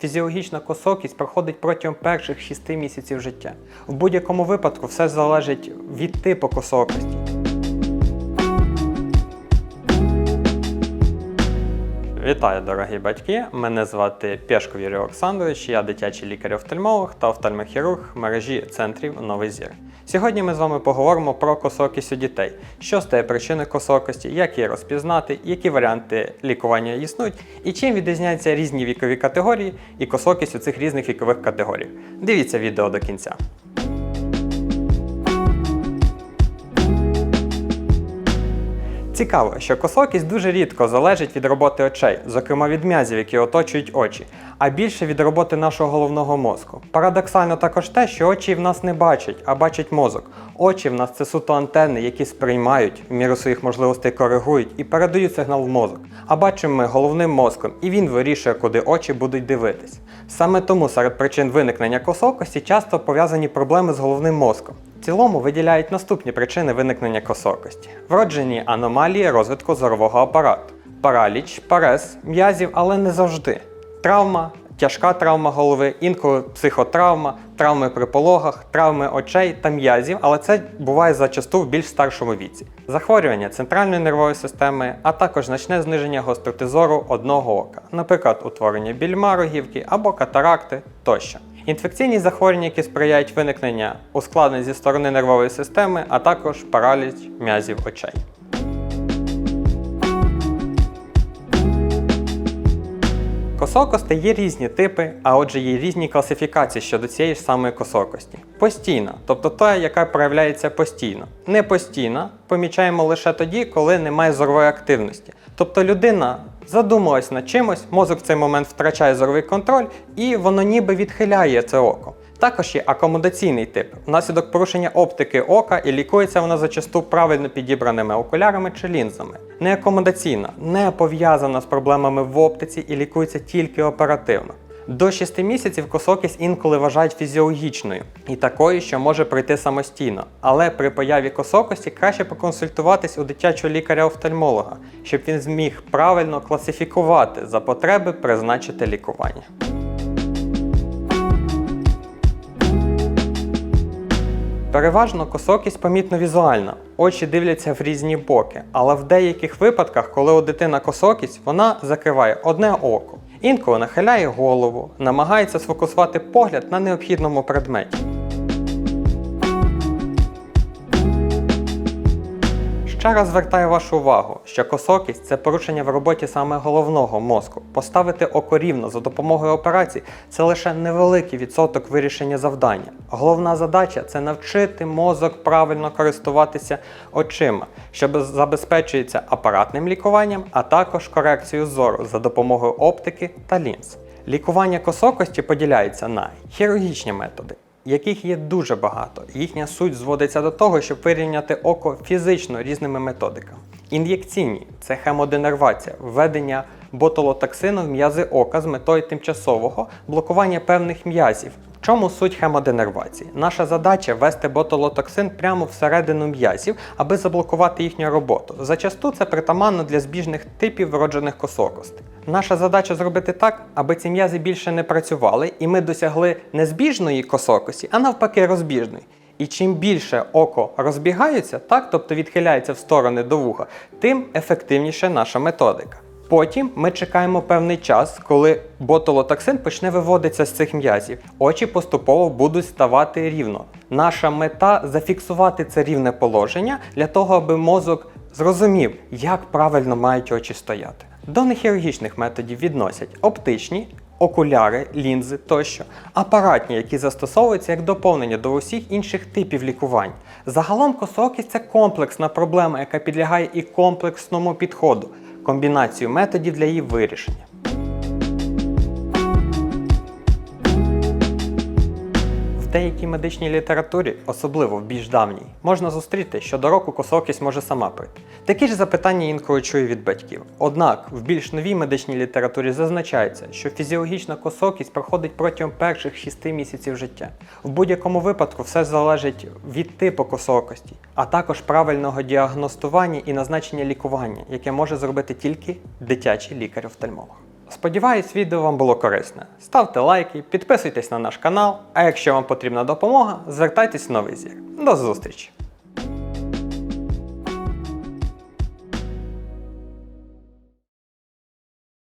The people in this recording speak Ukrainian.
Фізіологічна косокість проходить протягом перших 6 місяців життя. В будь-якому випадку все залежить від типу косокості. Вітаю, дорогі батьки! Мене звати Пєшков Юрій Олександрович, я дитячий лікар-офтальмолог та офтальмохірург мережі центрів Новий Зір. Сьогодні ми з вами поговоримо про косокість у дітей, що стає причиною косокості, як її розпізнати, які варіанти лікування існують, і чим відрізняються різні вікові категорії і косокість у цих різних вікових категоріях. Дивіться відео до кінця. Цікаво, що косокість дуже рідко залежить від роботи очей, зокрема від м'язів, які оточують очі, а більше від роботи нашого головного мозку. Парадоксально також те, що очі в нас не бачать, а бачить мозок. Очі в нас це суто антенни, які сприймають, в міру своїх можливостей коригують і передають сигнал в мозок. А бачимо ми головним мозком, і він вирішує, куди очі будуть дивитись. Саме тому серед причин виникнення косокості часто пов'язані проблеми з головним мозком. Цілому виділяють наступні причини виникнення косокості: вроджені аномалії розвитку зорового апарату, параліч, парез, м'язів, але не завжди. Травма, тяжка травма голови, інколи психотравма, травми при пологах, травми очей та м'язів, але це буває зачасту в більш старшому віці. Захворювання центральної нервової системи, а також значне зниження гостроти зору одного ока, наприклад, утворення більма рогівки або катаракти тощо. Інфекційні захворювання, які сприяють виникнення ускладнень зі сторони нервової системи, а також параліч м'язів очей. Косокостей є різні типи, а отже є різні класифікації щодо цієї ж самої косокості. Постійна, тобто та, яка проявляється постійно. Не постійна помічаємо лише тоді, коли немає зорової активності. Тобто людина задумалась над чимось, мозок в цей момент втрачає зоровий контроль і воно ніби відхиляє це око. Також є акомодаційний тип, внаслідок порушення оптики ока і лікується вона зачасту правильно підібраними окулярами чи лінзами. Неакомодаційна, не пов'язана з проблемами в оптиці і лікується тільки оперативно. До 6 місяців косокість інколи вважають фізіологічною і такою, що може пройти самостійно. Але при появі косокості краще поконсультуватись у дитячого лікаря-офтальмолога, щоб він зміг правильно класифікувати за потреби призначити лікування. Переважно косокість помітно візуальна, очі дивляться в різні боки, але в деяких випадках, коли у дитина косокість, вона закриває одне око, інколи нахиляє голову, намагається сфокусувати погляд на необхідному предметі. Ще раз звертаю вашу увагу, що косокість це порушення в роботі саме головного мозку. Поставити око рівно за допомогою операцій це лише невеликий відсоток вирішення завдання. Головна задача це навчити мозок правильно користуватися очима, що забезпечується апаратним лікуванням, а також корекцією зору за допомогою оптики та лінз. Лікування косокості поділяється на хірургічні методи яких є дуже багато. Їхня суть зводиться до того, щоб вирівняти око фізично різними методиками. Ін'єкційні це хемоденервація, введення ботулотоксину в м'язи ока з метою тимчасового блокування певних м'язів. В чому суть хемоденервації? Наша задача ввести ботулотоксин прямо всередину м'язів, аби заблокувати їхню роботу. Зачасту це притаманно для збіжних типів вроджених косокостей. Наша задача зробити так, аби ці м'язи більше не працювали, і ми досягли не збіжної косокості, а навпаки розбіжної. І чим більше око розбігається, так, тобто відхиляється в сторони до вуха, тим ефективніше наша методика. Потім ми чекаємо певний час, коли ботулотоксин почне виводитися з цих м'язів. Очі поступово будуть ставати рівно. Наша мета зафіксувати це рівне положення для того, аби мозок зрозумів, як правильно мають очі стояти. До нехірургічних методів відносять оптичні, окуляри, лінзи тощо, апаратні, які застосовуються як доповнення до усіх інших типів лікувань. Загалом косоокість – це комплексна проблема, яка підлягає і комплексному підходу, комбінацію методів для її вирішення. Деякій медичній літературі, особливо в більш давній, можна зустріти, що до року косокість може сама прийти. Такі ж запитання інколи чую від батьків. Однак в більш новій медичній літературі зазначається, що фізіологічна косокість проходить протягом перших 6 місяців життя. В будь-якому випадку все залежить від типу косокості, а також правильного діагностування і назначення лікування, яке може зробити тільки дитячий лікар-офтальмолог. Сподіваюсь, відео вам було корисне. Ставте лайки, підписуйтесь на наш канал, а якщо вам потрібна допомога, звертайтесь в новий зір. До зустрічі!